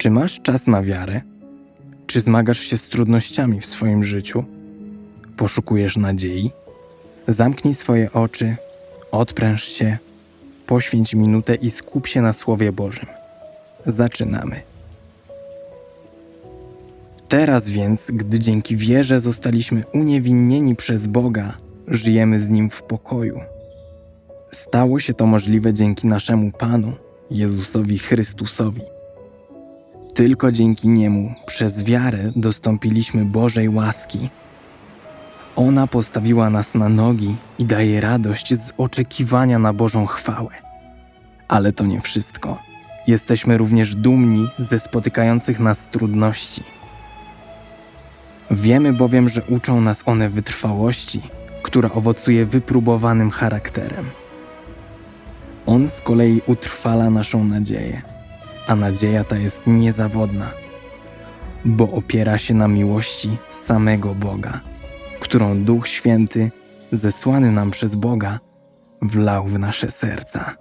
Czy masz czas na wiarę? Czy zmagasz się z trudnościami w swoim życiu? Poszukujesz nadziei? Zamknij swoje oczy, odpręż się, poświęć minutę i skup się na Słowie Bożym. Zaczynamy. Teraz więc, gdy dzięki wierze zostaliśmy uniewinnieni przez Boga, żyjemy z Nim w pokoju. Stało się to możliwe dzięki naszemu Panu, Jezusowi Chrystusowi. Tylko dzięki Niemu, przez wiarę, dostąpiliśmy Bożej łaski. Ona postawiła nas na nogi i daje radość z oczekiwania na Bożą chwałę. Ale to nie wszystko. Jesteśmy również dumni ze spotykających nas trudności. Wiemy bowiem, że uczą nas one wytrwałości, która owocuje wypróbowanym charakterem. On z kolei utrwala naszą nadzieję, a nadzieja ta jest niezawodna, bo opiera się na miłości samego Boga, którą Duch Święty, zesłany nam przez Boga, wlał w nasze serca.